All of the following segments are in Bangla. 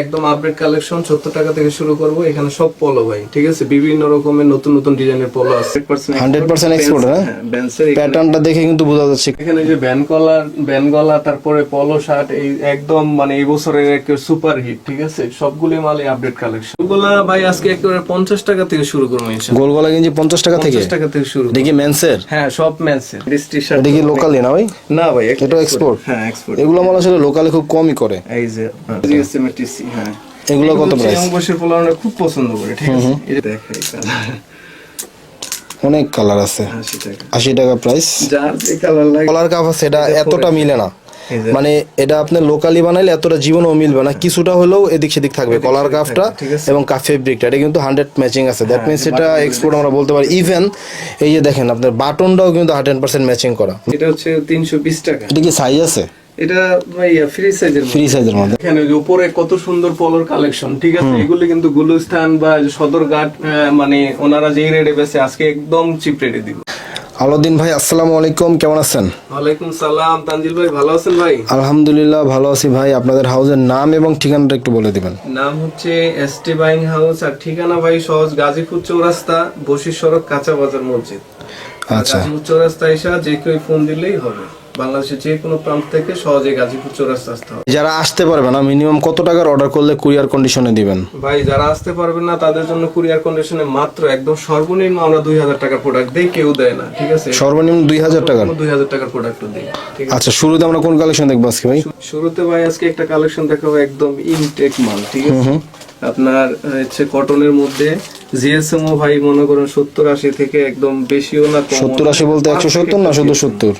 একদম আপডেট কালেকশন সত্তর টাকা থেকে শুরু করব। এখানে সব পলো ভাই ঠিক আছে? বিভিন্ন রকমের নতুন নতুন ডিজাইনের পলো আছে। 100% export, হ্যাঁ? প্যাটার্নটা দেখে কিন্তু বোঝা যাচ্ছে। এখানে যে ব্যান কলার ব্যান গলা তারপরে পলো শার্ট এই একদম মানে এই বছরের সুপার হিট ঠিক আছে? সবগুলি মালে আপডেট কালেকশন ওগুলা ভাই আজকে একেবারে পঞ্চাশ টাকা থেকে শুরু করব ইনশাল্লাহ। গোল গলা গেঞ্জি পঞ্চাশ টাকা থেকে? টাকা থেকে শুরু দেখি মেন্সের হ্যাঁ সব টি শার্ট এটা লোকালি না ভাই? না ভাই এটা export? হ্যাঁ এক্সপোর্ট এগুলো আমার আসলে লোকালে খুব কমই করে। এই যে জিএসএমটিসি হ্যাঁ। এগুলো কত প্রাইস young বয়সের পোলাওরা খুব পছন্দ করে ঠিক আছে? এটা দেখাই অনেক কালার আছে। আশি টাকা প্রাইস যার যে কালার লাগে কলার কাপ আছে এটা এতটা মিলে না। মানে এটা আপনি লোকালি বানাইলে এতটা জীবনও মিলবে না। কিছুটা হলেও এদিক সেদিক থাকবে। কলার কাফটা এবং কাপ ফেব্রিকটা এটা কিন্তু হান্ড্রেড ম্যাচিং আছে। দ্যাট মিনস এটা এক্সপোর্ট আমরা বলতে পারি। ইভেন এই যে দেখেন আপনার বাটনটাও কিন্তু হান্ড্রেড পার্সেন্ট ম্যাচিং করা। এটা হচ্ছে তিনশো বিশ টাকা। এটা কি সাইজ আছে? এটা ভাই ফ্রি সাইজের ফ্রি সাইজের মধ্যে। এখানে উপরে কত সুন্দর পলোর কালেকশন ঠিক আছে? এগুলি কিন্তু গুলস্থান বা সদরঘাট মানে ওনারা যেই রেটে বেছে আজকে একদম চিপ রেটে দিব। আলাউদ্দিন ভাই আসসালামু আলাইকুম কেমন আছেন? ওয়ালাইকুম সালাম তানজিল ভাই ভালো আছেন ভাই? আলহামদুলিল্লাহ ভালো আছি ভাই। আপনাদের হাউসের নাম এবং ঠিকানাটা একটু বলে দিবেন। নাম হচ্ছে এস টি বাইং হাউস আর ঠিকানা ভাই সহজ গাজীপুর চৌরাস্তা বসির সড়ক কাঁচা বাজার মসজিদ। আচ্ছা। চৌরাস্তা এসে যে কেউ ফোন দিলেই হবে। বাংলাদেশের যে কোনো প্রান্ত থেকে সহজে গাজীপুর চৌরাস্তা আসতে হবে। যারা আসতে পারবে না মিনিমাম কত টাকার অর্ডার করলে কুরিয়ার কন্ডিশনে দিবেন? ভাই যারা আসতে পারবেন না তাদের জন্য কুরিয়ার কন্ডিশনে মাত্র একদম সর্বনিম্ন আমরা দুই হাজার টাকার প্রোডাক্ট দিই কেউ দেয় না ঠিক আছে? সর্বনিম্ন দুই হাজার টাকার? দুই হাজার টাকার প্রোডাক্ট দিই ঠিক আছে? আচ্ছা শুরুতে আমরা কোন কালেকশন দেখব আজকে ভাই? শুরুতে ভাই আজকে একটা কালেকশন দেখাবো একদম ইনটেক মাল ঠিক আছে? আপনার হচ্ছে কটনের মধ্যে জিএসএমও ভাই মনে করেন সত্তর আশি থেকে একদম বেশিও না সত্তর আশি বলতে একশো সত্তর না শুধু সত্তর?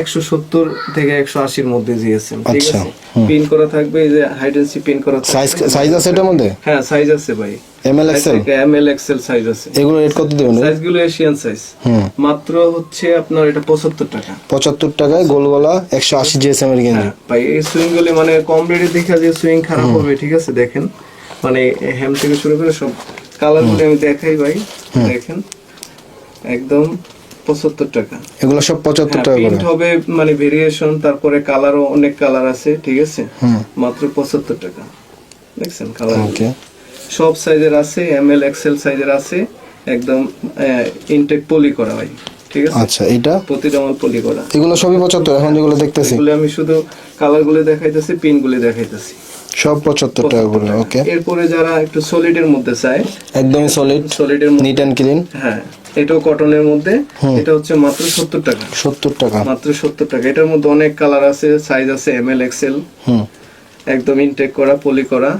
একশো সত্তর থেকে একশো আশির মধ্যে জিএসএম ঠিক আচ্ছা, আছে? পিন করা থাকবে এই যে হাইডেন্সি পিন করা সাইজ সাইজ আছে এটার মধ্যে? হ্যাঁ সাইজ আছে ভাই। M XL M XL size আছে। এগুলো রেট কত দেবেন? সাইজগুলো এশিয়ান সাইজ মাত্র হচ্ছে আপনার এটা পঁচাত্তর টাকা। পঁচাত্তর টাকায় গোলগলা একশো আশি জিএসএম এর গেঞ্জি। ভাই এই সুইং গুলি মানে কম রেটে দেখা যে সুইং খারাপ হবে ঠিক আছে? দেখেন মানে হ্যাম থেকে শুরু করে সব কালার গুলি আমি দেখাই ভাই দেখেন। একদম পঁচাত্তর টাকা। এগুলো সব পঁচাত্তর টাকা প্রিন্ট হবে মানে ভেরিয়েশন তারপরে কালারও অনেক কালার আছে ঠিক আছে? মাত্র পঁচাত্তর টাকা। দেখছেন কালার সব সাইজের আছে এম এল এক্সেল সাইজের আছে একদম ইনটেক পলি করা ভাই ঠিক আছে? আচ্ছা এটা প্রতিটা মাল পলি করা। এগুলো সবই এখন যেগুলো দেখতেছি। এগুলো আমি শুধু কালারগুলো দেখাইতেছি পিন গুলি দেখাইতেছি। সব পঁচাত্তর টাকা করে ওকে এরপরে যারা একটু সলিড এর মধ্যে চায় একদম সলিড সলিড এর নিট এন্ড ক্লিন হ্যাঁ এটাও কটনের মধ্যে এটা হচ্ছে মাত্র সত্তর টাকা। সত্তর টাকা। মাত্র সত্তর টাকা। এটার মধ্যে অনেক কালার আছে সাইজ আছে এম এল এক্সেল হুম। একদম ইনটেক করা পলি করা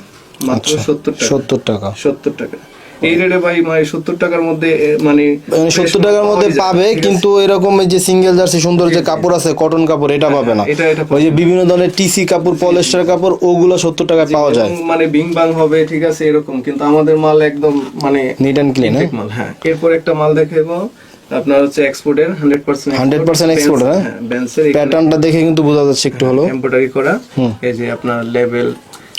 মাত্র সত্তর টাকা। সত্তর টাকা। সত্তর টাকা। এই রেটে ভাই মানে সত্তর টাকার মধ্যে মানে মানে সত্তর টাকার মধ্যে পাবে কিন্তু এরকম এই যে সিঙ্গেল জার্সি সুন্দর যে কাপড় আছে কটন কাপড় এটা পাবে না। ওই যে বিভিন্ন ধরনের টিসি কাপড় পলিস্টার কাপড় ওগুলো সত্তর টাকায় পাওয়া যায়। মানে বিং বাং হবে ঠিক আছে এরকম কিন্তু আমাদের মাল একদম মানে নিট অ্যান্ড ক্লিন মাল হ্যাঁ। এরপর একটা মাল দেখাবো আপনার হচ্ছে এক্সপোর্টের হান্ড্রেড পার্সেন্ট 100% export, হ্যাঁ? প্যাটার্নটা দেখে কিন্তু বোঝা যাচ্ছে একটু হলো এমব্রয়ডারি করা এই যে আপনার লেভেল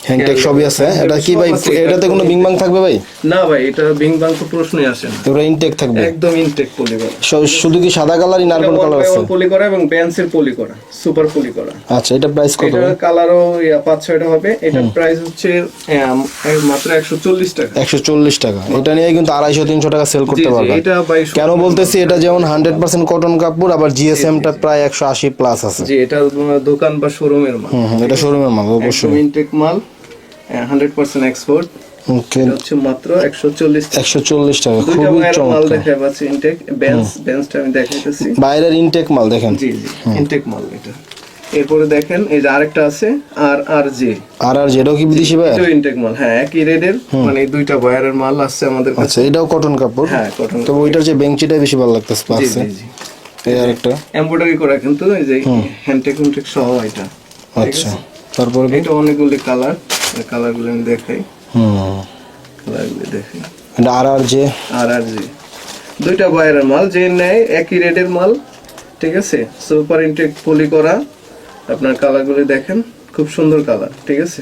হ্যাংটেক সবই আছে। এটা কি ভাই এটাতে কোনো বিংবাং থাকবে ভাই? না ভাই এটা বিং বাং তো প্রশ্নই আসে না। ওটা ইনটেক থাকবে। একদম ইনটেক পলি করা। শুধু কি সাদা কালারই না আর কোনো কালার আছে? পলি করা এবং বেন্সের পলি করা সুপার পলি করা। আচ্ছা এটা প্রাইস কত এটার কালারও পাঁচ ছয়টা হবে। এটার প্রাইস হচ্ছে মাত্র একশো চল্লিশ টাকা। একশো চল্লিশ টাকা। এটা নিয়ে কিন্তু আড়াইশো তিনশো টাকা সেল করতে জি, পারবেন এটা ভাই কেন বলতেছি এটা যেমন হান্ড্রেড পার্সেন্ট কটন কাপড় আবার জিএসএমটা প্রায় একশো আশি প্লাস আছে। জি এটা দোকান বা শোরুমের মাল। এটা শোরুমের মাল অবশ্যই। ইনটেক মাল। হান্ড্রেড পার্সেন্ট এক্সপোর্ট ওকে হচ্ছে মাত্র একশো চল্লিশ একশো চল্লিশ টাকা খুবই বয়ের মাল দেখাই পাচ্ছি ইনটেক বেঞ্চ বেঞ্চটা আমি দেখাইতেছি। বাইরের ইনটেক মাল দেখেন। জি জি ইনটেক মাল এটা। এরপরে দেখেন এই যে আরেকটা আছে আর আর জে আর আর যেটাও কি বিদেশি ভাই এটাও ইনটেক মাল হ্যাঁ একই রেডের মানে দুইটা বয়ারের মাল আসছে আমাদের কাছে। আচ্ছা এটাও কটন কাপড়? হ্যাঁ কটন তবে ওইটার যে বেঞ্চিটা বেশি ভালো লাগতেছে জি জি জি। এই আরেকটা। এমব্রয়ডারি করা কিন্তু এই যে হ্যান্ডটেক হ্যান্ডটেক সহ এটা। আচ্ছা তারপরে? এটা অনেকগুলি কালার কালারগুলো আমি দেখাই। হুম। কালারগুলো দেখাই। আর আর যে আর আর জি দুইটা বয়ারের মাল যে নেয় একই রেটের মাল ঠিক আছে? সুপার ইনটেক পলি করা। আপনার কালারগুলি দেখেন খুব সুন্দর কালার ঠিক আছে?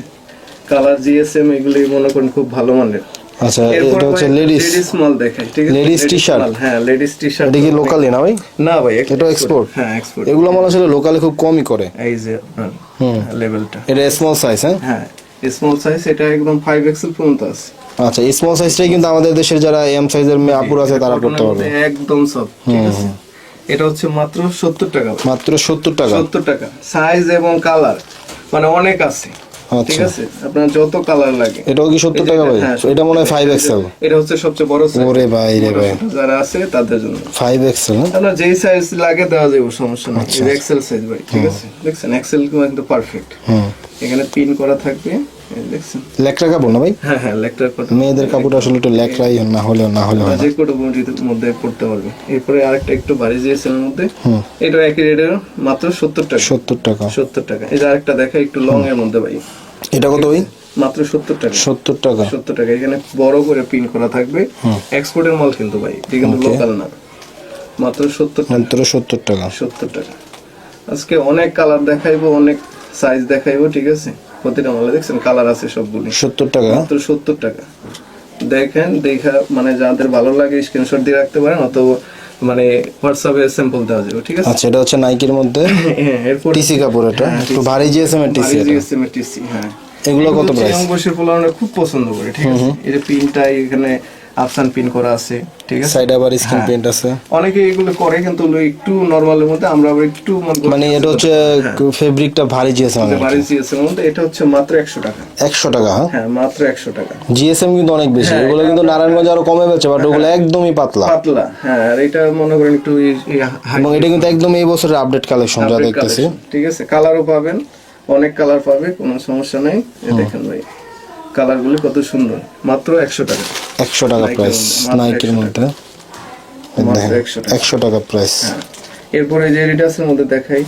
কালার জিএসএম এগুলি মনে করেন খুব ভালো মানের। আচ্ছা এটা হচ্ছে লেডিস লেডিস মাল দেখাই ঠিক আছে? t-shirt? হ্যাঁ লেডিস টি শার্ট এটা কি লোকালি না ভাই? না ভাই export? হ্যাঁ এক্সপোর্ট এগুলো আমার আসলে লোকালে খুব কমই করে। এই যে হুম। লেভেলটা এটা স্মল সাইজ হ্যাঁ? হ্যাঁ। স্মল সাইজ এটা একদম ফাইভ এক্সেল পর্যন্ত আছে। আচ্ছা স্মল সাইজটাই কিন্তু আমাদের দেশের যারা এম সাইজের মেয়ে আপুর আছে তারা পড়তে পারবে। একদম সব ঠিক আছে? এটা হচ্ছে মাত্র সত্তর টাকা মাত্র সত্তর টাকা। সত্তর টাকা। সাইজ এবং কালার মানে অনেক আছে ঠিক আচ্ছা। আছে? আপনার যত কালার লাগে। এটাও কি সত্তর টাকা ভাই? হ্যাঁ, এটা মনে হয় ফাইভ এক্সেল এটা হচ্ছে সবচেয়ে বড় size। ওরে ভাই রে ভাই। যারা আছে তাদের জন্য। ফাইভ এক্সেল আপনার যেই সাইজ লাগে দেওয়া যাবে সমস্যা নেই। এক্সেল সাইজ ভাই ঠিক আছে? দেখছেন এক্সেল কিন্তু পারফেক্ট এখানে পিন করা থাকবে। লেকড়া কাপড় না ভাই? হ্যাঁ হ্যাঁ লেকটার কটন মেয়েদের কাপড় আসলে একটু লেকড়াই না হলেও না হলেও না। যে বডির মধ্যে পড়তে পারবে। এরপরে আরেকটা একটু ভারী জিএসএম এর মধ্যে। এটা একই রেটের মাত্র সত্তর টাকা। সত্তর টাকা। সত্তর টাকা। এই যে আরেকটা দেখা একটু লং এর মধ্যে ভাই। এটা কত ভাই? মাত্র সত্তর টাকা। সত্তর টাকা। সত্তর টাকা। এখানে বড় করে পিন করা থাকবে। এক্সপোর্টের মাল কিন্তু ভাই। কিন্তু লোকাল না। মাত্র সত্তর টাকা। মাত্র সত্তর টাকা। সত্তর টাকা। আজকে অনেক কালার দেখাইবো অনেক সাইজ দেখাইবো ঠিক আছে? প্রতিটা মালে দেখছেন কালার আছে সবগুলি। সত্তর টাকা। মাত্র সত্তর টাকা। দেখেন দেখা মানে যাদের ভালো লাগে স্ক্রিনশট দিয়ে রাখতে পারেন অথবা মানে হোয়াটসঅ্যাপে স্যাম্পল দেওয়া যাবে ঠিক আছে? আচ্ছা এটা হচ্ছে নাইকির মধ্যে। হ্যাঁ এরপর টিসি কাপড় এটা। একটু ভারী জিএসএম এর টিসি জিএসএম এর টিসি হ্যাঁ। এগুলো কত প্রাইস বয়সের পোলাওরা খুব পছন্দ করে ঠিক আছে? এই যে পিনটাই এখানে আফসান পিন করা আছে ঠিক আছে? সাইড আবার স্ক্রিন পেন্ট আছে। অনেকে এগুলো করে কিন্তু একটু নরমালের মধ্যে আমরা আবার একটু মানে এটা হচ্ছে ফেব্রিকটা ভারী জিএসএম বাড়ি জিএসএম মধ্যে এটা হচ্ছে মাত্র একশো টাকা। একশো টাকা হ্যাঁ? হ্যাঁ মাত্র একশো টাকা। জিএসএম কিন্তু অনেক বেশি। এগুলো কিন্তু নারায়ণগঞ্জ আরও কমে বেচে বাট ওগুলো একদমই পাতলা। পাতলা হ্যাঁ আর এটা মনে করেন একটু এবং এটা কিন্তু একদম এই বছরের আপডেট কালেকশন যা দেখতেছি। ঠিক আছে? কালারও পাবেন অনেক কালার পাবে কোনো সমস্যা নেই। দেখেন ভাই। কালার গুলি কত সুন্দর। মাত্র একশো টাকা। একশো টাকা প্রাইস নাইকের মধ্যে। একশো টাকা। প্রাইস এরপরে যে এডিডাসের মধ্যে দেখাই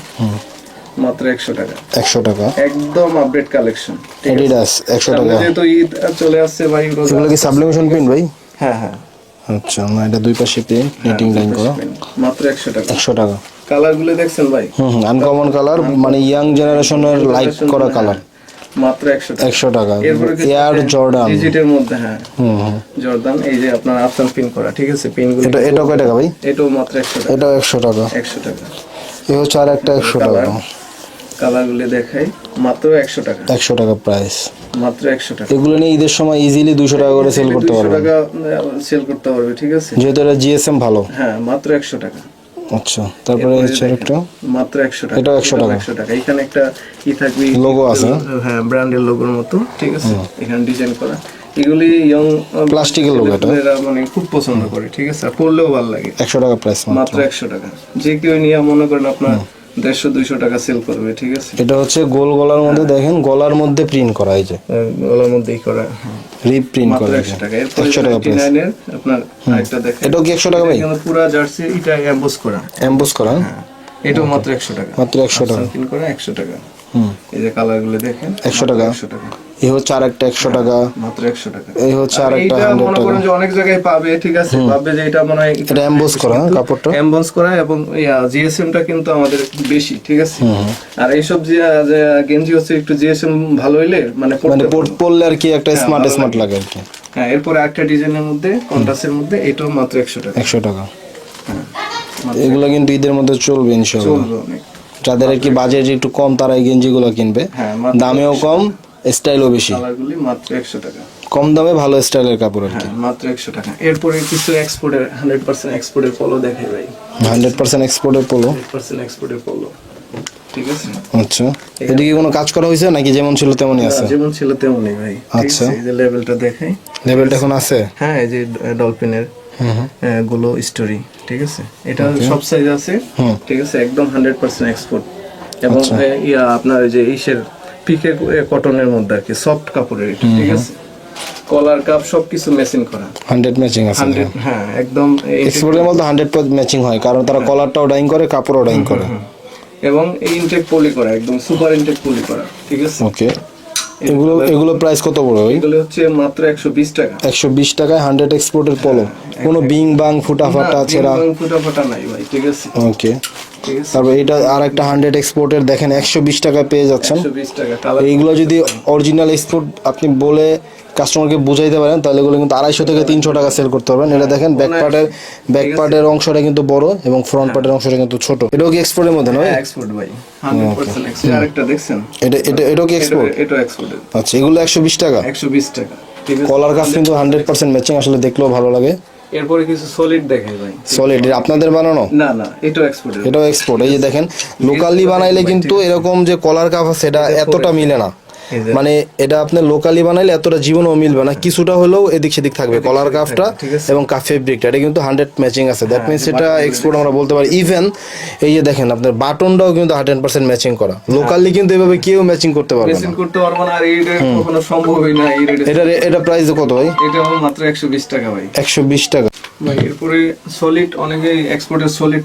মাত্র একশো টাকা। একশো টাকা। একদম আপডেট কালেকশন এডিডাস একশো টাকা। যেহেতু ঈদ চলে আসছে ভাই এগুলো কি সাবলিমেশন প্রিন্ট ভাই? হ্যাঁ হ্যাঁ। আচ্ছা না এটা দুই পাশে প্রিন্ট নিটিং লাইন করা। মাত্র একশো টাকা। একশো টাকা। কালারগুলো দেখছেন ভাই? হুম হুম আনকমন কালার মানে ইয়াং জেনারেশনের লাইক করা কালার মাত্র একশো টাকা। একশো টাকা। এয়ার জর্ডান ডিজিটের মধ্যে হ্যাঁ। হুম হুম। এই যে আপনার আফসান পিন করা ঠিক আছে? পিনগুলো এটা এটা কয় টাকা ভাই? এটাও মাত্র একশো টাকা। এটাও একশো টাকা। একশো টাকা। এ হচ্ছে আর একটা একশো টাকা। কালারগুলো দেখাই মাত্র একশো টাকা। একশো টাকা প্রাইস মাত্র একশো টাকা। এগুলো নিয়ে ঈদের সময় ইজিলি দুশো টাকা করে সেল করতে 200 টাকা সেল করতে পারবে ঠিক আছে? যেহেতু এটা জিএসএম ভালো। হ্যাঁ মাত্র একশো টাকা। আচ্ছা তারপরে হচ্ছে একটা মাত্র একশো টাকা। এটা 100 টাকা। একশো টাকা। এখানে একটা কি থাকবে লোগো আছে। হ্যাঁ ব্র্যান্ডের লোগোর মতো ঠিক আছে? এখানে ডিজাইন করা। এগুলি ইয়ং প্লাস্টিকের লোগো এটা। এটা। মানে খুব পছন্দ করে ঠিক আছে? পড়লেও ভালো লাগে। একশো টাকা প্রাইস মাত্র। একশো টাকা। যে কেউ নিয়ে মনে করেন আপনার দেড়শো দুইশো টাকা সেল করবে ঠিক আছে? এটা হচ্ছে গোল গলার মধ্যে দেখেন গলার মধ্যে প্রিন্ট করা এই যে। গলার মধ্যেই করা হ্যাঁ। রিপ প্রিন্ট মাত্র করা একশো। টাকা। এরপরে একশো টাকা প্রাইস আপনার আরেকটা দেখেন। এটাও কি একশো টাকা ভাই? পুরা জার্সি এটা এমবোস করা। এমবোস করা। হ্যাঁ? এটাও মাত্র একশো টাকা। মাত্র একশো টাকা। করে একশো টাকা। এই যে কালারগুলো দেখেন 100 টাকা। একশো টাকা। এই হচ্ছে আর একটা একশো টাকা। মাত্র একশো টাকা। এই হচ্ছে হান্ড্রেড মনে টাকা। যে অনেক জায়গায় পাবে ঠিক আছে? পাবে যে এটা মনে হয় এটা করা হ্যাঁ, কাপড়টা? করা এবং কিন্তু আমাদের বেশি ঠিক আছে? আর এইসব যে গেঞ্জি হচ্ছে একটু জিএসএম ভালো হইলে মানে পড়তে মানে আর কি একটা স্মার্ট স্মার্ট লাগে। আর কি। হ্যাঁ এরপরে একটা ডিজাইনের মধ্যে কন্ট্রাস্টের মধ্যে এটাও মাত্র একশো টাকা। একশো টাকা। মাত্র এগুলো কিন্তু ঈদের মধ্যে চলবে ইনশাল্লাহ চলবে অনেক। যাদের আর কি বাজেট একটু কম তারা এই গেঞ্জিগুলো কিনবে। হ্যাঁ দামেও কম স্টাইলও বেশি। কালারগুলি মাত্র একশো টাকা। কম দামে ভালো স্টাইলের কাপড় আর কি। হ্যাঁ মাত্র একশো টাকা। এরপরে কিছু এক্সপোর্টের হান্ড্রেড পার্সেন্ট এক্সপোর্টের পলো দেখাই ভাই। হান্ড্রেড পার্সেন্ট এক্সপোর্টের পোলো হান্ড্রেড পার্সেন্ট এক্সপোর্টের পলো ঠিক আছে? আচ্ছা। এদিকে কোনো কাজ করা হয়েছে? নাকি যেমন ছিল তেমনই আছে? যেমন ছিল তেমনই ভাই। আচ্ছা। এই যে লেভেলটা দেখাই। লেভেলটা এখন আছে? হ্যাঁ এই যে ডলফিনের গুলো স্টোরি ঠিক আছে? এটা সব সাইজ আছে ঠিক আছে? একদম হান্ড্রেড পার্সেন্ট এক্সপোর্ট এবং ইয়া আপনার যে ইসের পিকে কটনের মধ্যে আর কি সফট কাপড়ের এটা ঠিক আছে? কলার কাপ সবকিছু মেশিন করা। হান্ড্রেড ম্যাচিং আছে হান্ড্রেড হ্যাঁ। একদম এই- এক্সপোর্টের মধ্যে হান্ড্রেড ম্যাচিং হয় কারণ তারা কলারটাও ডাইং করে কাপড়ও ডাইং করে। এবং ইনটেক পলি করা একদম সুপার ইনটেক পলি করা ঠিক আছে? ওকে এগুলো এগুলো প্রাইস কত বড় ভাই? এগুলো হচ্ছে মাত্র একশো বিশ টাকা। একশো বিশ টাকায় হান্ড্রেড এক্সপোর্টের পলো কোনো বিং বাং ফুটা ফাটা ছেঁড়া। ফুটা ফাটা নাই ভাই ঠিক আছে। ওকে তারপর এটা আর একটা হান্ড্রেড এক্সপোর্টের দেখেন একশো বিশ টাকায় পেয়ে যাচ্ছেন। এইগুলো যদি অরিজিনাল এক্সপোর্ট আপনি বলে কাস্টমারকে বুঝাইতে পারেন তাহলে এগুলো কিন্তু আড়াইশো থেকে তিনশো টাকা সেল করতে পারবেন। এটা দেখেন ব্যাক পার্টের ব্যাক পার্টের অংশটা কিন্তু বড় এবং ফ্রন্ট পার্টের অংশটা কিন্তু ছোট। এটাও কি এক্সপোর্টের মধ্যে নয়? এক্সপোর্ট ভাই। এক্সপোর্ট আরেকটা দেখছেন? এটা এটা এটাও কি এক্সপোর্ট এটা এক্সপোর্টের আচ্ছা এগুলো একশো বিশ টাকা। একশো বিশ টাকা। কলার কাজ কিন্তু হান্ড্রেড পার্সেন্ট ম্যাচিং আসলে দেখলেও ভালো লাগে। এরপরে কিছু সলিড দেখাই ভাই। সলিড আপনাদের বানানো? না না এটা এক্সপোর্ট এটাও এক্সপোর্ট এই যে দেখেন লোকালি বানাইলে কিন্তু এরকম যে কলার কাপ সেটা এতটা মিলে না। মানে এটা আপনি লোকালি বানাইলে এতটা জীবনও মিলবে না। কিছুটা হলেও এদিক সেদিক থাকবে। কলার কাফটা এবং কাপ ফেব্রিকটা এটা কিন্তু হান্ড্রেড ম্যাচিং আছে। দ্যাট মিনস এটা এক্সপোর্ট আমরা বলতে পারি। ইভেন এই যে দেখেন আপনার বাটনটাও কিন্তু হান্ড্রেড পার্সেন্ট ম্যাচিং করা। লোকালি কিন্তু এভাবে কেউ ম্যাচিং করতে পারবে না। করতে পারব না। আর এই কখনো সম্ভবই না। এটা এটা প্রাইস কত ভাই? এটা মাত্র একশো বিশ টাকা ভাই। একশো বিশ টাকা। ভাই এরপরে সলিড অনেকে এক্সপোর্টের সলিড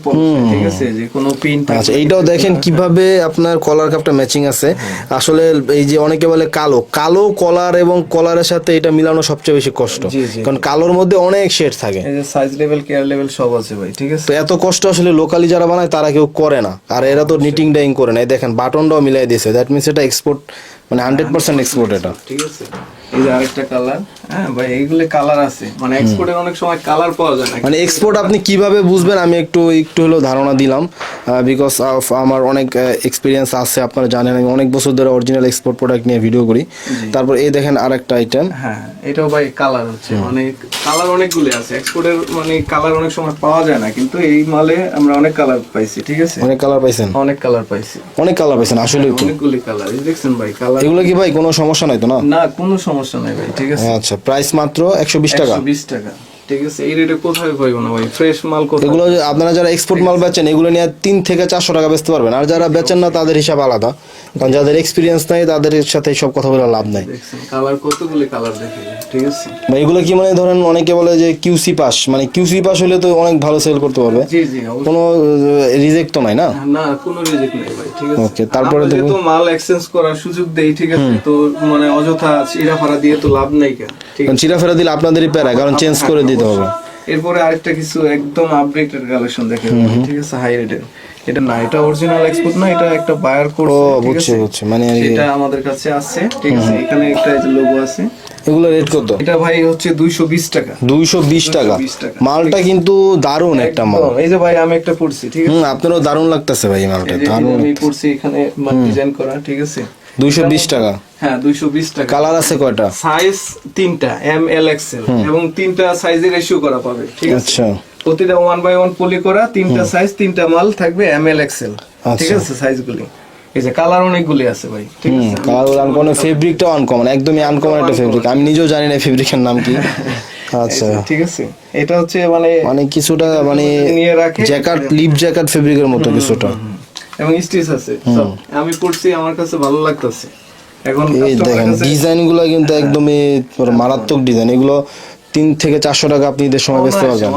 ঠিক আছে? যে কোনো পিন আচ্ছা এইটাও দেখেন কীভাবে আপনার কলার কাপটা ম্যাচিং আছে। আসলে এই যে অনেকে বলে কালো কালো কলার এবং কলারের সাথে এটা মিলানো সবচেয়ে বেশি কষ্ট। কারণ কালোর মধ্যে অনেক শেড থাকে। এই যে সাইজ লেভেল কেয়ার লেভেল সব আছে ভাই ঠিক আছে? তো এত কষ্ট আসলে লোকালি যারা বানায় তারা কেউ করে না। আর এরা তো নিটিং ডাইং করে না। দেখেন বাটনটাও মিলাই দিয়েছে। দ্যাট মিনস এটা এক্সপোর্ট মানে হান্ড্রেড পার্সেন্ট এক্সপোর্ট এটা। ঠিক আছে। এই যে আরেকটা কালার হ্যাঁ ভাই এইগুলো কালার আছে। মানে এক্সপোর্টের অনেক সময় কালার পাওয়া যায় না। মানে এক্সপোর্ট আপনি কীভাবে বুঝবেন? আমি একটু একটু হলেও ধারণা দিলাম। বিকজ অফ আমার অনেক এক্সপিরিয়েন্স আছে আপনারা জানেন আমি অনেক বছর ধরে অরিজিনাল এক্সপোর্ট প্রোডাক্ট নিয়ে ভিডিও করি। তারপর এই দেখেন আরেকটা আইটেম হ্যাঁ এটাও ভাই কালার হচ্ছে। মানে কালার অনেকগুলো আছে। এক্সপোর্টের মানে কালার অনেক সময় পাওয়া যায় না কিন্তু এই মালে আমরা অনেক কালার পাইছি ঠিক আছে? অনেক কালার পাইছেন? অনেক কালার পাইছি। অনেক কালার পাইছেন আসলে অনেকগুলি কালার দেখছেন ভাই কালার এগুলো কি ভাই কোনো সমস্যা নাই তো না? না কোনো সমস্যা নাই ভাই ঠিক আছে? আচ্ছা প্রাইস মাত্র একশো বিশ টাকা। বিশ টাকা। ঠিক আছে এই রেটে কোথায় পাইবো না ভাই? ফ্রেশ মাল কোথায়? এগুলো আপনারা যারা এক্সপোর্ট মাল বেচেন এগুলো নিয়ে তিন থেকে চারশো টাকা বেচতে পারবেন। আর যারা বেচেন না তাদের হিসাব আলাদা। কারণ যাদের এক্সপিরিয়েন্স নাই তাদের সাথে সব কথা বলে লাভ নাই। কালার কতগুলি কালার দেখে ঠিক আছে? বা এগুলো কি মানে ধরেন অনেকে বলে যে কিউসি পাস মানে কিউসি পাস হলে তো অনেক ভালো সেল করতে পারবে। জি জি কোনো রিজেক্ট তো নাই না? না কোনো রিজেক্ট নেই ভাই ঠিক আছে। Okay, তারপরে মাল এক্সচেঞ্জ করার সুযোগ দেই ঠিক আছে? তো মানে অযথা চিরা ফাড়া দিয়ে তো লাভ নাই কেন চিরা ফেরা দিলে আপনাদেরই প্যারা কারণ চেঞ্জ করে দিতে হবে। এরপরে আরেকটা কিছু একদম আপডেটেড কালেকশন দেখে ঠিক আছে? হাই রেটের এটা না এটা অরিজিনাল এক্সপোর্ট না এটা একটা বায়ার কোড ও বুঝছি বুঝছি মানে এটা আমাদের কাছে আছে ঠিক আছে? এখানে একটা লোগো আছে। এগুলো রেট কত? এটা ভাই হচ্ছে 220 টাকা। দুইশো বিশ টাকা? 220 টাকা। মালটা কিন্তু দারুণ একটা মাল। এই যে ভাই আমি একটা পড়ছি ঠিক আছে? হুম আপনারও দারুণ লাগতেছে ভাই মালটা দারুণ আমি পড়ছি এখানে ডিজাইন করা ঠিক আছে? দুইশো বিশ টাকা। হ্যাঁ 220 টাকা। কালার আছে কয়টা? সাইজ তিনটা এম এল এক্সেল। এবং তিনটা সাইজে রেশিও করা পাবে ঠিক আছে? আচ্ছা। প্রতিটা ওয়ান বাই ওয়ান পলি করা তিনটা সাইজ তিনটা মাল থাকবে এম এল এক্সেল। ঠিক আচ্ছা। আছে সাইজগুলি এই যে কালার অনেকগুলি আছে ভাই ঠিক আছে? কালার আনকমন ফেব্রিকটাও আনকমন একদমই আনকমন একটা ফেব্রিক আমি নিজেও জানি না ফেব্রিকের নাম কি। আচ্ছা। ঠিক আছে। এটা হচ্ছে মানে মানে কিছুটা মানে জ্যাকেট লিপ জ্যাকেট ফেব্রিকের মতো কিছুটা। এবং স্টিচ আছে। সব। আমি পড়ছি আমার কাছে ভালো লাগতেছে। এখন দেখেন কাছে ডিজাইনগুলো কিন্তু একদমই মারাত্মক ডিজাইন। এগুলো তিন থেকে চারশো টাকা আপনি ঈদের সময় বেচতে পারবেন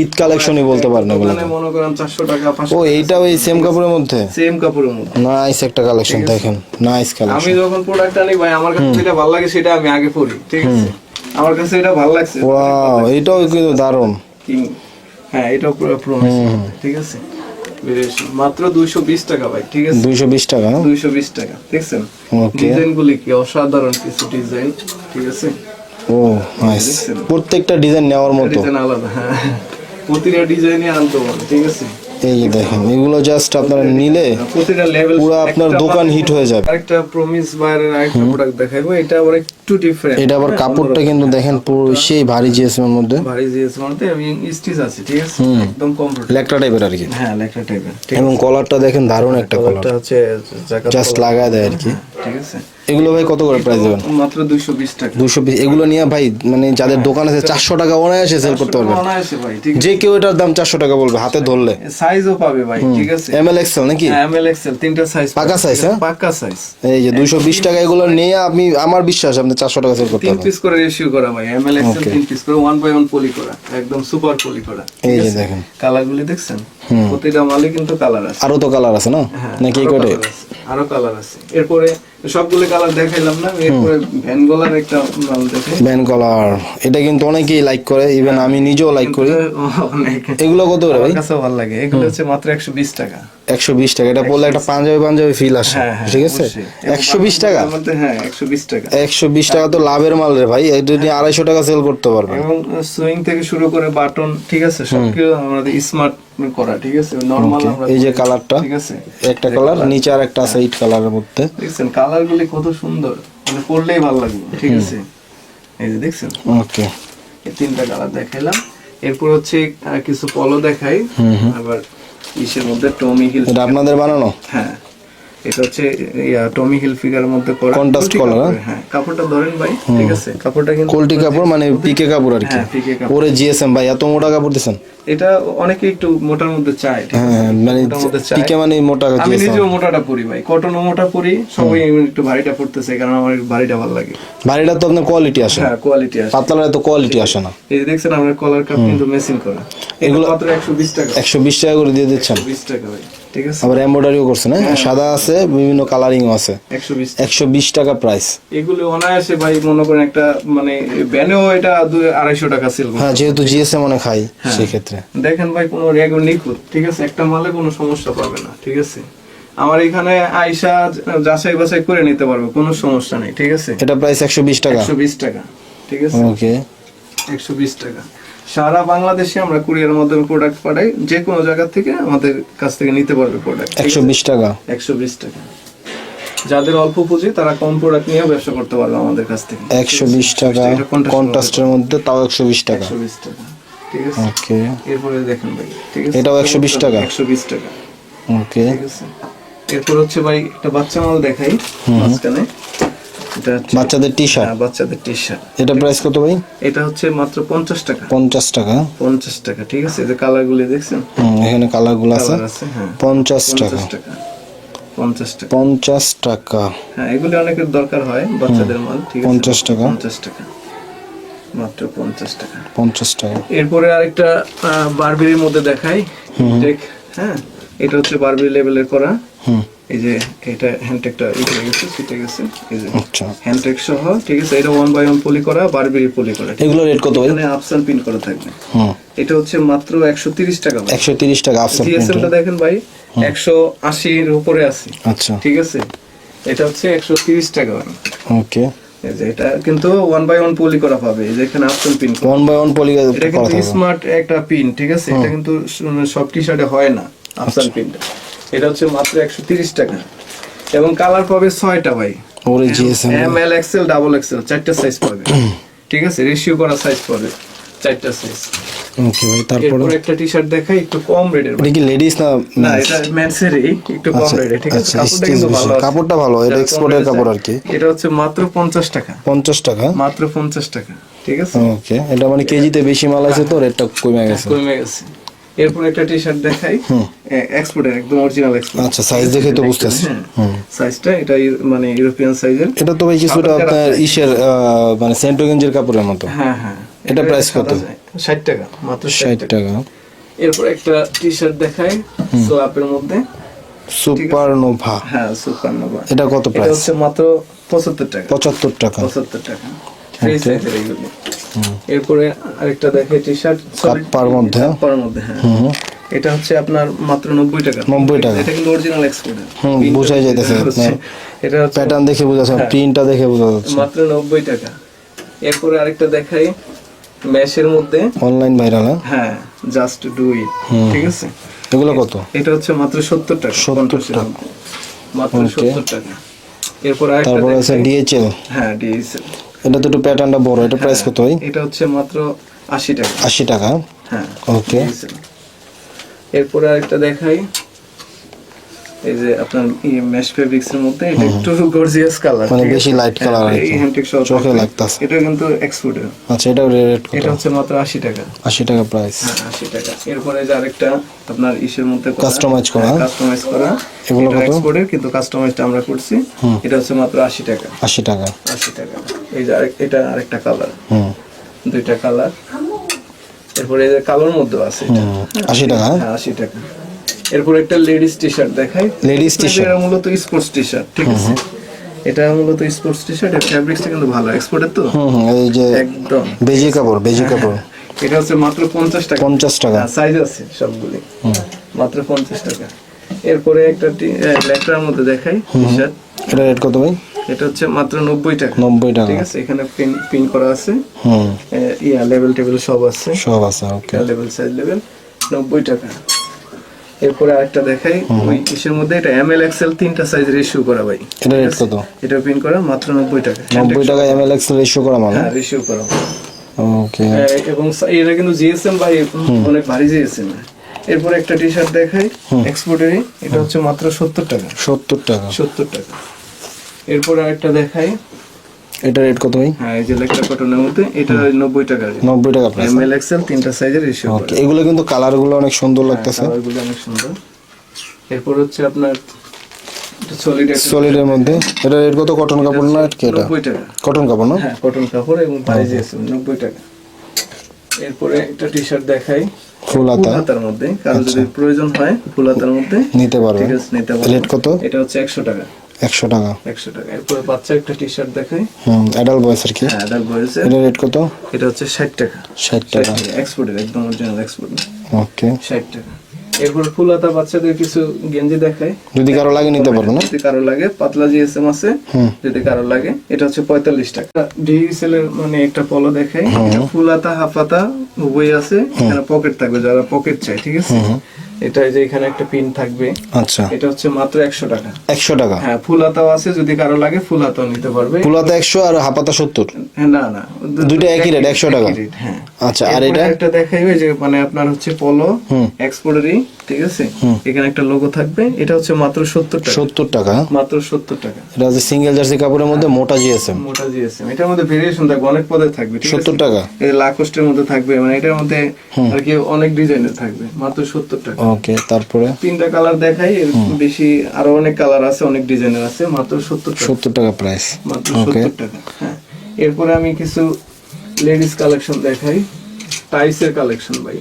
ঈদ কালেকশনই বলতে পারেন এগুলো মনে করেন চারশো টাকা ও এইটা ওই সেম কাপড়ের মধ্যে? সেম কাপড়ের মধ্যে। নাইস একটা কালেকশন দেখেন নাইস কালেকশন আমি যখন প্রোডাক্ট আনি ভাই আমার কাছে যেটা ভালো লাগে সেটা আমি আগে পড়ি ঠিক আছে? আমার কাছে এটা ভালো লাগছে। ওয়াও এটাও কিন্তু দারুণ। হ্যাঁ এটাও পুরো প্রমিস ঠিক আছে। মাত্র দুইশো বিশ টাকা ভাই ঠিক আছে? দুইশো বিশ টাকা হ্যাঁ? দুইশো বিশ টাকা দেখছেন? ডিজাইন গুলি কি অসাধারণ কিছু ডিজাইন ঠিক আছে? ও নাইস প্রত্যেকটা ডিজাইন নেওয়ার মতো। ডিজাইন আলাদা হ্যাঁ। প্রতিটা ডিজাইনই আনতে হবে ঠিক আছে? এই যে দেখেন এগুলো জাস্ট আপনারা নিলে পুরো আপনার দোকান হিট হয়ে যাবে। আরেকটা প্রমিস বাইরের আরেকটা প্রোডাক্ট দেখাইবো এটা আবার একটু ডিফারেন্ট এটা আবার কাপড়টা কিন্তু দেখেন পুরো সেই ভারী জিএসএম এর মধ্যে। ভারী জিএস মানে এবং স্টিচ আছে ঠিক আছে? একদম কমফোর্ট লেকটা টাইপের আর কি। হ্যাঁ লেখা টাইপের ঠিক এবং কলারটা দেখেন দারুণ একটা কলার হচ্ছে জাস্ট লাগায় দেয় আর কি। ঠিক আছে? এগুলো ভাই কত করে প্রাইস দেবেন? মাত্র 220 টাকা। দুশো এগুলো নিয়ে ভাই মানে যাদের দোকান আছে চারশো টাকা অনায়াসে সেল করতে পারবেন অনায়াসে ভাই ঠিক যে কেউ এটার দাম চারশো টাকা বলবে হাতে ধরলে। সাইজও পাবে ভাই ঠিক আছে। এম এল এক্সেল নাকি? এম এল এক্সেল তিনটা সাইজ পাকা size, হ্যাঁ? পাকা সাইজ এই যে দুইশো বিশ টাকা এগুলো নিয়ে আপনি আমার বিশ্বাস আপনি চারশো টাকা সেল করতে পারবেন। তিন পিস করে রেশিও করা ভাই এম এল এক্সেল. তিন পিস করে ওয়ান বাই ওয়ান পলি করা একদম সুপার পলি করা এই যে দেখেন। কালার গুলি দেখছেন প্রতিটা মালে কিন্তু কালার আছে। আরও তো কালার আছে না? হ্যাঁ, নাকি এই কটে আছে, আরও কালার আছে। এরপরে সবগুলো কালার দেখাইলাম না এরপরে ভ্যান গলার একটা মাল দেখে ব্যান কলার এটা কিন্তু অনেকেই লাইক করে ইভেন আমি নিজেও লাইক করি। এগুলো কত করে ভাই? আমার ভালো লাগে এগুলো হচ্ছে মাত্র একশো বিশ টাকা। একশো বিশ টাকা এটা বললে একটা পাঞ্জাবি পাঞ্জাবি ফিল আসে হ্যাঁ হ্যাঁ ঠিক আছে? অবশ্যই। একশো বিশ টাকা? এর হ্যাঁ একশো বিশ টাকা। একশো বিশ টাকা তো লাভের মাল রে ভাই এটা টাকা সেল করতে পারবেন। এবং সুইং থেকে শুরু করে বাটন ঠিক আছে সবকিছু আমাদের স্মার্ট করা ঠিক আছে? নরমাল আমরা এই যে কালারটা ঠিক আছে? একটা কালার নিচে আর একটা আছে ইট কালারের মধ্যে। দেখছেন কালারগুলি কত সুন্দর মানে পরলেই ভালো লাগবে ঠিক আছে? এই যে দেখছেন? ওকে এই তিনটা কালার দেখাইলাম। এরপর হচ্ছে কিছু পলো দেখাই। আবার ইসের মধ্যে টমি হিল এটা আপনাদের বানানো? হ্যাঁ। এটা হচ্ছে ইয়া টমি মধ্যে করা। Contrast কুলটি হ্যাঁ? কাপড়টা ধরেন ভাই ঠিক আছে। কাপড়টা কিন্তু কোল্টি কাপড় মানে পিকে কাপড় আর কি। হ্যাঁ ওরে জিএসএম ভাই এত মোটা কাপড় দিছেন। এটা অনেকে একটু মোটার মধ্যে চায় হ্যাঁ মানে পিকে মানে মোটা আমি নিজেও মোটাটা পরি ভাই। কটনও মোটা পরি সবাই একটু ভারীটা পড়তেছে কারণ আমার ভারীটা ভালো লাগে। ভারীটা তো আপনার কোয়ালিটি আসে। হ্যাঁ কোয়ালিটি আছে পাতলার এত কোয়ালিটি আসে না। এই যে দেখছেন আমার কলার কাপ কিন্তু মেশিন করা। এগুলো মাত্র একশো বিশ টাকা। একশো বিশ টাকা করে দিয়ে দিচ্ছেন। বিশ টাকা ভাই। ঠিক আছে? আবার এমব্রয়ডারিও করছেন হ্যাঁ। সাদা আছে বিভিন্ন কালারিংও আছে। একশো বিশ একশো বিশ টাকা প্রাইস এগুলো অনায়াসে ভাই মনে করেন একটা মানে ব্যানেও এটা দুই আড়াইশো টাকা সেল হ্যাঁ যেহেতু জিএসএম অনেক হাই সেক্ষেত্রে। দেখেন ভাই কোনো রেগো নিখুঁত ঠিক আছে? একটা মালে কোনো সমস্যা পাবে না ঠিক আছে? আমার এখানে আইসা যাচাই বাছাই করে নিতে পারবে কোনো সমস্যা নেই ঠিক আছে? এটা প্রাইস একশো বিশ টাকা। একশো বিশ টাকা ঠিক আছে? ওকে একশো বিশ টাকা। সারা বাংলাদেশে আমরা কুরিয়ার মাধ্যমে প্রোডাক্ট পাঠাই যে কোনো জায়গা থেকে আমাদের কাছ থেকে নিতে পারবে প্রোডাক্ট একশো বিশ টাকা। একশো বিশ টাকা। যাদের অল্প পুঁজি তারা কম প্রোডাক্ট নিয়েও ব্যবসা করতে পারবে আমাদের কাছ থেকে। একশো বিশ টাকা কন্ট্রাস্টের মধ্যে তাও একশো বিশ টাকা। একশো বিশ টাকা। ঠিক আছে? ওকে। এরপরে দেখেন ভাই। ঠিক আছে? এটাও 120 টাকা? একশো বিশ টাকা। ওকে। ঠিক আছে? এরপর হচ্ছে ভাই একটা বাচ্চা মাল দেখাই মাঝখানে। এটা বাচ্চাদের টি শার্ট হ্যাঁ, বাচ্চাদের টি শার্ট এটা প্রাইস কত ভাই? এটা হচ্ছে মাত্র পঞ্চাশ টাকা। পঞ্চাশ টাকা। পঞ্চাশ টাকা ঠিক আছে? যে কালার গুলি দেখছেন এখানে কালারগুলো আছে হ্যাঁ। পঞ্চাশ টাকা। পঞ্চাশ টাকা। পঞ্চাশ টাকা। হ্যাঁ এগুলি অনেকের দরকার হয় বাচ্চাদের মাল ঠিক আছে? পঞ্চাশ টাকা। পঞ্চাশ টাকা। মাত্র পঞ্চাশ টাকা। পঞ্চাশ টাকা। এরপরে আরেকটা আহ, বারবিরির মধ্যে দেখাই দেখ হ্যাঁ? এটা হচ্ছে বারবিরি লেভেলের করা। এই যে এটা হ্যান্ডটেকটা এটা গেছে সেটা গেছে। এই যে আচ্ছা। হ্যান্ডটেক সহ ঠিক আছে এটা ওয়ান বাই ওয়ান পলি করা বারবিরি পলি করা এগুলো রেট কত এখানে আপসান পিন করা থাকবে। এটা হচ্ছে মাত্র একশো তিরিশ টাকা একশো তিরিশ টাকা আফসার জিএসএমটা দেখেন ভাই একশো আশির উপরে আছে আচ্ছা। ঠিক আছে? এটা হচ্ছে একশো তিরিশ টাকা ওকে। এটা কিন্তু ওয়ান বাই ওয়ান পলি করা পাবে এই যে এখানে আপসান pin one by one poly এটা কিন্তু স্মার্ট একটা পিন ঠিক আছে? এটা কিন্তু সব টি শার্টে হয় না আপসান পিনটা এটা হচ্ছে মাত্র একশো তিরিশ টাকা। এবং কালার পাবে ছয়টা ভাই। ওরে GSM M L XL double XL চারটা সাইজ পাবে। ঠিক আছে? রেশিও করা সাইজ পাবে চারটা সাইজ ওকে ভাই তারপরে? একটা টি শার্ট দেখাই একটু কম রেটের এটা কি লেডিস না না এটা মেন্সেরই একটু কম আচ্ছা, ঠিক আছে? আচ্ছা, কাপড়টা কিন্তু ভালো কাপড়টা এটা কাপড় আর কি। এটা হচ্ছে মাত্র পঞ্চাশ টাকা। পঞ্চাশ টাকা? মাত্র পঞ্চাশ টাকা ঠিক আছে? ওকে এটা মানে কেজিতে বেশি মাল আছে তো রেটটা কমে গেছে। কমে গেছে। এরপর একটা টি শার্ট দেখাই এক্সপোর্টের একদম অরিজিনাল এক্সপোর্ট আচ্ছা সাইজ দেখে তো বুঝতেছি। সাইজটা এটা ইউ- মানে ইউরোপিয়ান সাইজের এটা তো ভাই কিছুটা আপনার আহ, মানে সেন্টো গেঞ্জের কাপড়ের মতো। হ্যাঁ হ্যাঁ। এটা price কত? ষাট টাকা মাত্র ষাট ষাট টাকা। টাকা। এরপর একটা টি শার্ট দেখাই সোয়াপের মধ্যে। সুপারনোভা হ্যাঁ সুপার নোভা এটা কত প্রাইস এটা প্রাইস হচ্ছে মাত্র পঁচাত্তর টাকা। পঁচাত্তর টাকা। পঁচাত্তর টাকা। এরপরে আরেকটা দেখে টি শার্ট কাপ্পার মধ্যে কাপ্পার মধ্যে হ্যাঁ। এটা হচ্ছে আপনার মাত্র নব্বই টাকা। 90 টাকা। এটা কিন্তু অরিজিনাল এক্সপোর্ট হুম, বোঝাই যাইতেছে এটা প্যাটার্ন দেখে বোঝা যাচ্ছে প্রিন্টটা দেখে বোঝা যাচ্ছে। মাত্র নব্বই টাকা। এরপরে আরেকটা দেখাই ম্যাশের মধ্যে। অনলাইন ভাইরাল হ্যাঁ? হ্যাঁ জাস্ট ডু ইট ঠিক আছে? এগুলো কত? এটা হচ্ছে মাত্র সত্তর টাকা 70 কন্ট্রাস্টের টাকা। মাত্র সত্তর টাকা। এরপর আরেকটা তারপরে আছে ডিএচএল হ্যাঁ ডিএসএল এটা দুটো একটু প্যাটার্নটা বড় এটা প্রাইস কত হয় এটা হচ্ছে মাত্র আশি টাকা। আশি টাকা? হ্যাঁ ওকে এরপরে আরেকটা দেখাই। এই যে আপনার মেশ ফেব্রিক্স এর মধ্যে এটা একটু গর্জিয়াস কালার মানে বেশি light color আর এই হ্যান্ডটেক সহ চোখে লাগতাছে। এটা কিন্তু এক্সপোর্টের আচ্ছা এটা রেট কত এটা হচ্ছে মাত্র আশি টাকা। আশি টাকা প্রাইস হ্যাঁ আশি টাকা। এরপরে যে আরেকটা আপনার ইসের মধ্যে Customize করা। কাস্টমাইজ করা। এগুলো কত? এক্সপোর্টের কিন্তু কাস্টমাইজটা আমরা করছি। এটা হচ্ছে মাত্র আশি টাকা। আশি টাকা। আশি টাকা। এই যে এটা আরেকটা কালার হুম। দুইটা কালার এরপরে এই যে কালোর মধ্যে আছে এটা। হুম, আশি টাকা হ্যাঁ আশি টাকা। এরপর একটা লেডিস টি শার্ট দেখাই। Ladies t-shirt। এটা মূলত স্পোর্টস টি শার্ট ঠিক আছে? এটা মূলত স্পোর্টস টি শার্ট এর ফ্যাব্রিক্সটা কিন্তু ভালো। এক্সপোর্টের তো? হুম হুম এই যে একদম। বেজি কাপড় বেজি কাপড়। এটা হচ্ছে মাত্র পঞ্চাশ টাকা। পঞ্চাশ টাকা। সাইজ আছে সবগুলি। মাত্র পঞ্চাশ টাকা। এরপরে একটা লেটার মধ্যে দেখাই টি শার্ট এটা রেট কত ভাই? এটা হচ্ছে মাত্র নব্বই টাকা। নব্বই টাকা। ঠিক আছে? এখানে পিন পিন করা আছে। হুম। ইয়া লেভেল টেবিল সব আছে। সব আছে ওকে লেভেল সাইজ লেভেল নব্বই টাকা। এরপরে আরেকটা দেখাই। ওই ইসের মধ্যে? এটা এম এল এক্সেল তিনটা সাইজ রেশিও করা ভাই। এটা রেট কত? এটা পিন করা মাত্র নব্বই টাকা। নব্বই টাকা এম এল এক্স রেশিও করা মানে? হ্যাঁ রেশিও করা। ওকে এবং এটা কিন্তু জিএসএম ভাই অনেক ভারী জিএসএম এরপরে একটা টি শার্ট দেখাই এক্সপোর্টেরই এটা হচ্ছে মাত্র সত্তর টাকা। সত্তর টাকা। সত্তর টাকা। এরপরে আরেকটা দেখাই এটা রেট কত ভাই? হ্যাঁ এই যে লেকটা কটনের মধ্যে এটা নব্বই টাকা নব্বই টাকা প্রাইস এম এল এক্সেল তিনটা সাইজের করা। ওকে এগুলো কিন্তু কালারগুলো অনেক সুন্দর লাগতেছে। কালারগুলো অনেক সুন্দর। এরপর হচ্ছে আপনার সলিড সলিডের মধ্যে। এটা রেট কত কটন কাপড় না কি এটা? নব্বই টাকা। কটন কাপড় না? হ্যাঁ কটন কাপড় এবং প্রাইস আছে নব্বই টাকা। এরপরে একটা টি শার্ট দেখাই। ফুল ফুল হাতা হাতার মধ্যে। কারও যদি প্রয়োজন হয় ফুল হাতার মধ্যে নিতে পারবে। ঠিক আছে নিতে পারবেন রেট কত? এটা হচ্ছে একশো টাকা। একশো টাকা। একশো টাকা। এরপরে বাচ্চা একটা টি শার্ট দেখাই। হুম অ্যাডাল্ট বয়স আর কি? অ্যাডাল্ট বয়েসের এটা রেট কত? এটা হচ্ছে ষাট টাকা। ষাট টাকা। এক্সপোর্টের একদম অরিজিনাল এক্সপোর্ট ওকে ষাট টাকা। এরপর ফুল হাতা বাচ্চাদের কিছু গেঞ্জি দেখাই। যদি কারও লাগে নিতে পারবে না? যদি কারও লাগে পাতলা জিএসএম আছে। যদি কারও লাগে এটা হচ্ছে পঁয়তাল্লিশ টাকা। ডিএসএল এর মানে একটা পলো দেখাই। এটা ফুল হাতা হাফ হাতা উভয় আছে এখানে পকেট থাকবে যারা পকেট চাই ঠিক আছে? এটা যে এখানে একটা পিন থাকবে। আচ্ছা। এটা হচ্ছে মাত্র একশো টাকা। একশো টাকা? হ্যাঁ ফুল হাতাও আছে যদি কারও লাগে ফুল হাতাও নিতে পারবে। ফুল হাতা একশো আর হাপাতা সত্তর? হ্যাঁ, না না। দুইটা একই রেট 100 টাকা। হ্যাঁ। আচ্ছা আর এটা? একটা দেখাই ওই যে মানে আপনার হচ্ছে পলো হুম। ঠিক আছে? এখানে একটা লোগো থাকবে। এটা হচ্ছে মাত্র সত্তর টাকা। সত্তর টাকা। মাত্র সত্তর টাকা। এটা হচ্ছে সিঙ্গেল জার্সি কাপড়ের মধ্যে মোটা জিএসএম মোটা জিএসএম এটার মধ্যে ভেরিয়েশন থাকবে অনেক পদের থাকবে সত্তর টাকা। এই লাকোস্টের মধ্যে থাকবে মানে এটার মধ্যে আর কি অনেক ডিজাইনের থাকবে মাত্র সত্তর টাকা। ওকে তারপরে? তিনটা কালার দেখাই এর বেশি আরও অনেক কালার আছে অনেক ডিজাইনের আছে মাত্র সত্তর টাকা। সত্তর টাকা প্রাইস মাত্র সত্তর টাকা হ্যাঁ। এরপরে আমি কিছু লেডিস কালেকশন দেখাই। টাইসের কালেকশন ভাই।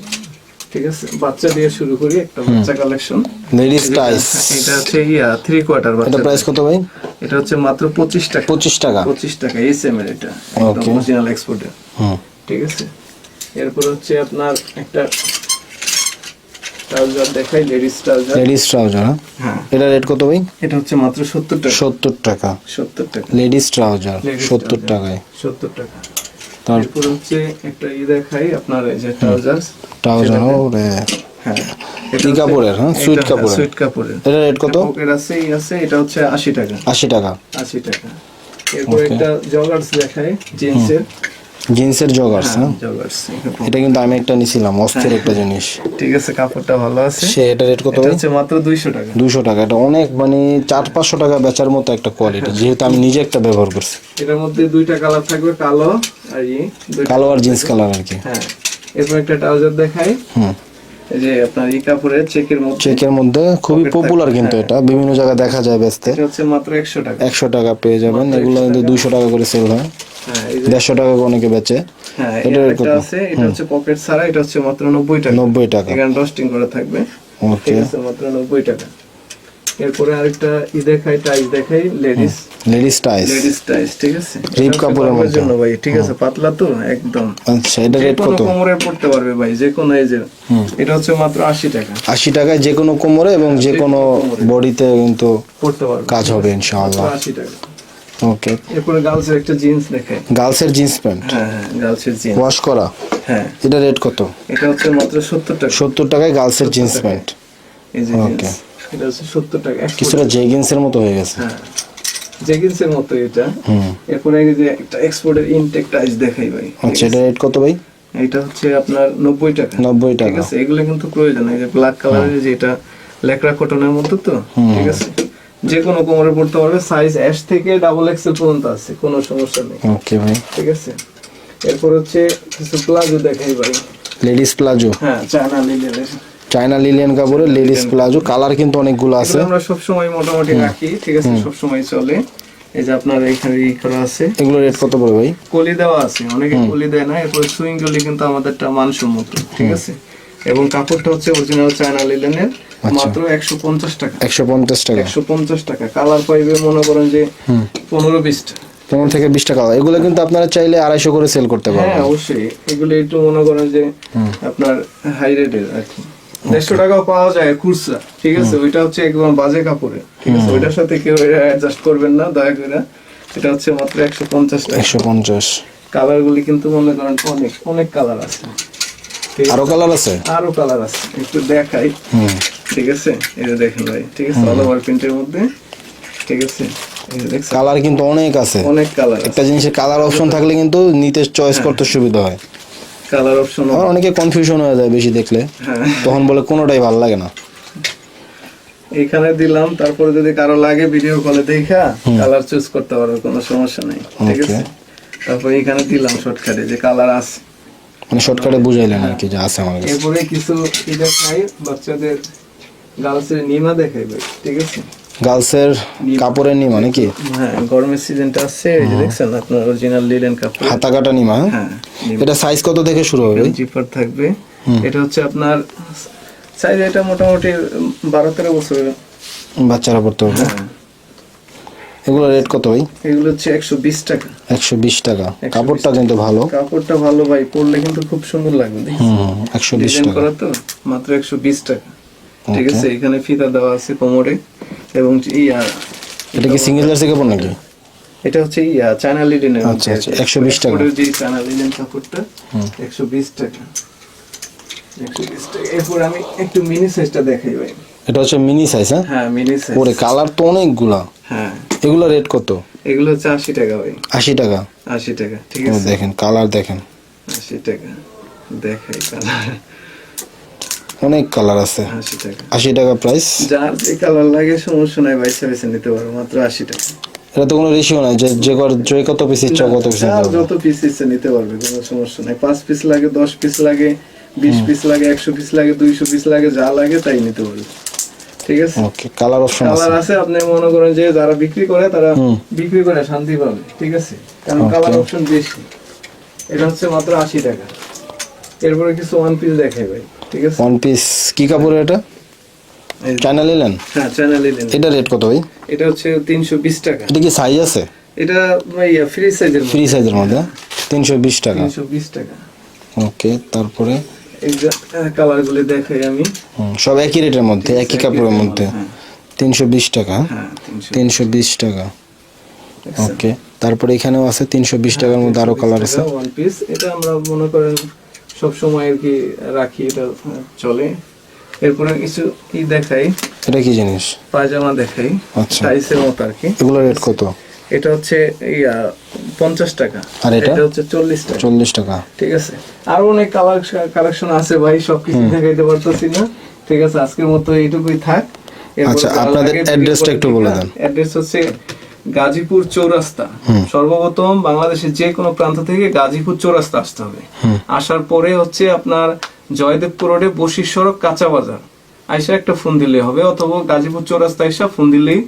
ঠিক আছে? বাচ্চা দিয়ে শুরু করি একটা বাচ্চা কালেকশন লেডিস টাইস এটা হচ্ছে ইয়া থ্রি কোয়ার্টার এটা প্রাইস কত ভাই? এটা হচ্ছে মাত্র পঁচিশ টাকা। পঁচিশ টাকা। পঁচিশ টাকা এস এম এর এটা। একদম অরিজিনাল এক্সপোর্টের হুম। ঠিক আছে? এরপর হচ্ছে আপনার একটা ট্রাউজার দেখাই লেডিস ট্রাউজার লেডিস ট্রাউজার হ্যাঁ? এটা রেট কত ভাই? এটা হচ্ছে মাত্র সত্তর টাকা। সত্তর টাকা। সত্তর টাকা। লেডিস ট্রাউজার Ladies সত্তর trouser। টাকায়। সত্তর টাকা। তার এরপর হচ্ছে একটা ই দেখাই আপনার এই যে ট্রাউজার ট্রাউজার ওরে হ্যাঁ কি কাপড়ের, হ্যাঁ? সুইট কাপড়ের। সুইট কাপড়ের। এটা রেট কত? পকেট আছে এটা হচ্ছে আশি টাকা। আশি টাকা। আশি টাকা। এরপর একটা জগার্স দেখাই জিন্সের। জিন্সের জগার্স হ্যাঁ জগার্স এটা কিন্তু আমি একটা নিছিলাম অস্থির একটা জিনিস। ঠিক আছে কাপড়টা ভালো আছে। সে এটা রেট কত হচ্ছে মাত্র দুইশো টাকা। দুশো টাকা এটা অনেক মানে চার পাঁচশো টাকা বেচার মতো একটা কোয়ালিটি যেহেতু আমি নিজে একটা ব্যবহার করছি। এটার মধ্যে দুইটা কালার থাকবে কালো আর ই কালো আর জিন্স কালার আর কি। হ্যাঁ এরপর একটা ট্রাউজার দেখাই। হুম। এই যে আপনার কাপড়ের চেকের মধ্যে। চেকের মধ্যে খুবই পপুলার কিন্তু এটা বিভিন্ন জায়গায় দেখা যায় বেচতে হচ্ছে মাত্র একশো টাকা। একশো টাকা পেয়ে যাবেন এগুলো কিন্তু দুইশো টাকা করে সেল হয় হ্যাঁ। দেড়শো টাকা অনেকে বেচে। হ্যাঁ এটা আছে এটা হচ্ছে পকেট ছাড়া এটা হচ্ছে মাত্র নব্বই টাকা। নব্বই টাকা। এখানে করা থাকবে। ওকে ঠিক আছে মাত্র নব্বই টাকা। এরপরে আরেকটা ই দেখাই টাইস দেখাই ladies. Ladies tights. Ladies tights ঠিক আছে। রিপ কাপড়ের মধ্যে। জন্য ভাই ঠিক আছে পাতলা তো একদম। আচ্ছা এটা রেট কত? কোমরে পড়তে পারবে ভাই যে কোনো এটা হচ্ছে মাত্র আশি টাকা। আশি টাকায় যে কোনো কোমরে এবং যে কোনো বডিতে কিন্তু পড়তে পারবে। কাজ হবে ইনশাআল্লাহ। টাকা। ওকে এরপরে গার্লসের একটা জিন্স দেখাই গার্লসের জিন্স প্যান্ট? হ্যাঁ হ্যাঁ গার্লসের জিন্স। ওয়াশ করা? হ্যাঁ। এটা রেট কত? এটা হচ্ছে মাত্র সত্তর টাকা। সত্তর টাকায় গার্লসের জিন্স প্যান্ট। এই যে. জিন্স এটা হচ্ছে সত্তর টাকা। কিছুটা জেগিন্সের মতো হয়ে গেছে। হ্যাঁ। জেগিন্সের মতো এটা। হুম। এরপরে এই যে একটা এক্সপোর্টের ইনটেক টাইস দেখাই ভাই। আচ্ছা এটা রেট কত ভাই? এটা হচ্ছে আপনার নব্বই টাকা। নব্বই ঠিক টাকা। আছে? এগুলো কিন্তু প্রয়োজন। এই যে ব্ল্যাক কালারের যেটা লেকড়া কটনের মধ্যে তো? ঠিক আছে? যে কোনো কোমরে পড়তে পারবে সাইজ এস থেকে ডাবল এক্সেল পর্যন্ত আছে কোনো সমস্যা নেই। ওকে ভাই। ঠিক আছে? এরপর হচ্ছে কিছু প্লাজো দেখাই ভাই। লেডিস প্লাজো হ্যাঁ চায়না লিলেনের চায়না লিলিয়ান কাপড়ের লেডিস প্লাজো কালার কিন্তু অনেকগুলো আছে। আমরা সবসময় মোটামুটি রাখি ঠিক আছে? সবসময় চলে। এই যে আপনার এখানে ই করা আছে। এগুলো রেট কত পড়ে ভাই? কলি দেওয়া আছে অনেকে কলি দেয় না এরপর সুইং কলি কিন্তু আমাদেরটা মানসম্মত ঠিক আছে? এবং কাপড়টা হচ্ছে অরিজিনাল চায়না লিলেনের মাত্র একশো পঞ্চাশ টাকা। একশো পঞ্চাশ টাকা। একশো পঞ্চাশ টাকা। কালার পাইবে মনে করেন যে পনেরো বিশটা। পনেরো থেকে বিশ টাকা এগুলো কিন্তু আপনারা চাইলে আড়াইশো করে সেল করতে হ্যাঁ অবশ্যই। এগুলো একটু মনে করেন যে আপনার হাই রেটের আর কি। দেড়শো টাকাও পাওয়া যায় খুচরা ঠিক আছে? ওইটা হচ্ছে একদম বাজে কাপড়ের ঠিক আছে? ওইটার সাথে কেউ অ্যাডজাস্ট করবেন না দয়া করে। এটা হচ্ছে মাত্র একশো পঞ্চাশ টাকা। একশো পঞ্চাশ। কালার গুলি কিন্তু মনে করেন অনেক অনেক কালার আছে? আরও কালার আছে? আরও কালার আছে। একটু দেখাই। হুম। ঠিক আছে? এই যে দেখেন ভাই ঠিক আছে? অল ওভার প্রিন্টের মধ্যে ঠিক আছে? কালার কিন্তু অনেক আছে। অনেক কালার একটা জিনিসের কালার অপশন থাকলে কিন্তু নিতে চয়েস করতে সুবিধা হয়। কালার অপশন আবার অনেকে কনফিউশন হয়ে যায় বেশি দেখলে। হ্যাঁ। তখন বলে কোনোটাই ভালো লাগে না। এখানে দিলাম তারপরে যদি কারও লাগে ভিডিও কলে দেখা কালার চুজ করতে পারবে কোনো সমস্যা নেই ঠিক আছে? তারপরে এখানে দিলাম শর্টকাটে যে কালার আছে। মানে শর্টকাটে বুঝাইলেন আর কি যে আছে আমার কাছে। এরপরে কিছু কি দেখাই বাচ্চাদের গার্লসের নিমা দেখাইবে ঠিক আছে? গার্লসের কাপড়ের নিমা নাকি? হ্যাঁ গরমের সিজনটা আসছে এই যে দেখছেন আপনার অরিজিনাল লিলেন কাপড়। হাতা কাটা নিমা হ্যাঁ? হ্যাঁ এটা সাইজ কত থেকে শুরু হবে? জিপার থাকবে। এটা হচ্ছে আপনার সাইজ এটা মোটামুটি বারো তেরো বছরের। বাচ্চারা পড়তে পারবে। হ্যাঁ। এগুলো রেট কত ভাই? এগুলো হচ্ছে একশো বিশ টাকা। একশো বিশ টাকা। কাপড়টা কিন্তু ভালো। কাপড়টা ভালো ভাই পরলে কিন্তু খুব সুন্দর লাগবে একশো বিশ টাকা। তো মাত্র একশো বিশ টাকা। ঠিক আছে এখানে ফিতা দেওয়া আছে কোমরে এবং ইয়া এটা কি সিঙ্গেল জার্সি কাপড় নাকি এটা হচ্ছে ইয়া চায়না লিডেনের আচ্ছা, আচ্ছা, 120 টাকা। যে চায়না লিডেন কাপড়টা একশো বিশ টাকা। একশো বিশ টাকা। এরপর আমি একটু মিনি সাইজটা দেখাই ভাই। এটা হচ্ছে মিনি সাইজ হ্যাঁ? হ্যাঁ মিনি সাইজ ওরে কালার তো অনেকগুলা। হ্যাঁ। এগুলো রেট কত? এগুলো হচ্ছে আশি টাকা ভাই। আশি টাকা? আশি টাকা ঠিক আছে। দেখেন কালার দেখেন। আশি টাকা। দেখাই কালার অনেক কালার আছে। আশি টাকা। প্রাইস যার যে কালার লাগে সমস্যা নাই বাইসে বেছে নিতে পারো মাত্র আশি টাকা। এটা তো কোনো রেশিও নাই যে যে যে কত পিস ইচ্ছা কত পিস যত পিস ইচ্ছে নিতে পারবে কোনো সমস্যা নাই। পাঁচ পিস লাগে দশ পিস লাগে বিশ পিস লাগে একশো পিস লাগে দুইশো পিস লাগে যা লাগে তাই নিতে পারবে ঠিক আছে? ওকে কালার অপশন আছে। কালার আছে আপনি মনে করেন যে যারা বিক্রি করে তারা বিক্রি করে শান্তি পাবে ঠিক আছে? কারণ কালার অপশন বেশি। এটা হচ্ছে মাত্র আশি টাকা। এরপরে কিছু ওয়ান পিস দেখাই ভাই। ঠিক আছে। ওয়ান পিস কি কাপড় এটা? চায়না নিলেন হ্যাঁ চ্যানেল এলেন এটা রেট কত ভাই? এটা হচ্ছে তিনশো বিশ টাকা। এটা কি সাইজ আছে? এটা ইয়া ফ্রি সাইজের ফ্রি সাইজের মধ্যে তিনশো বিশ টাকা। তিনশো বিশ টাকা। ওকে তারপরে? এই যে কালার দেখাই আমি। সব একই রেটের মধ্যে একই কাপড়ের মধ্যে। তিনশো বিশ টাকা হ্যাঁ? তিনশো তিনশো বিশ টাকা। ওকে তারপরে এখানেও আছে তিনশো বিশ টাকার মধ্যে আরও কালার আছে। ওয়ান পিস এটা আমরা মনে করেন সব সময় আর কি রাখি এটা চলে। এরপরে কিছু কি দেখাই? এটা কি জিনিস? পায়জামা দেখাই আচ্ছা। টাইসের মতো আর কি। এগুলো রেট কত? এটা হচ্ছে ইয়া পঞ্চাশ টাকা। আর এটা? হচ্ছে চল্লিশ টাকা। চল্লিশ টাকা। ঠিক আছে। আরও অনেক কালার কালেকশন আছে ভাই সবকিছু দেখাইতে পারতেছি না। ঠিক আছে আজকের মতো এইটুকুই থাক। আচ্ছা, আপনাদের লাগে address টা video একটু বলে। দেন। অ্যাড্রেস হচ্ছে গাজীপুর চৌরাস্তা। সর্বপ্রথম বাংলাদেশের যে কোনো প্রান্ত থেকে গাজীপুর চৌরাস্তা আসতে হবে। আসার পরে হচ্ছে আপনার জয়দেবপুর রোডে বসির সড়ক কাঁচা বাজার। আইসা একটা ফোন দিলে হবে অথবা গাজীপুর চৌরাস্তা আইসা ফোন দিলেই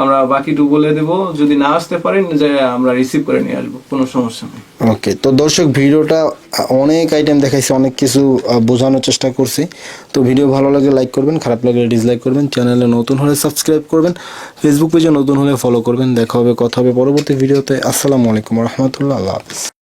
আমরা বাকিটু বলে দেব। যদি না আসতে পারেন, যে আমরা রিসিভ করে নিয়ে আসব, কোনো সমস্যা নেই। ওকে তো দর্শক, ভিডিওটা অনেক আইটেম দেখাইছে, অনেক কিছু বোঝানোর চেষ্টা করছি। তো ভিডিও ভালো লাগে লাইক করবেন, খারাপ লাগলে ডিসলাইক করবেন চ্যানেলে নতুন হলে সাবস্ক্রাইব করবেন ফেসবুক পেজে নতুন হলে ফলো করবেন। দেখা হবে, কথা হবে পরবর্তী ভিডিওতে। আসসালামু আলাইকুম, রহমতুল্লাহ, আল্লাহ হাফিজ।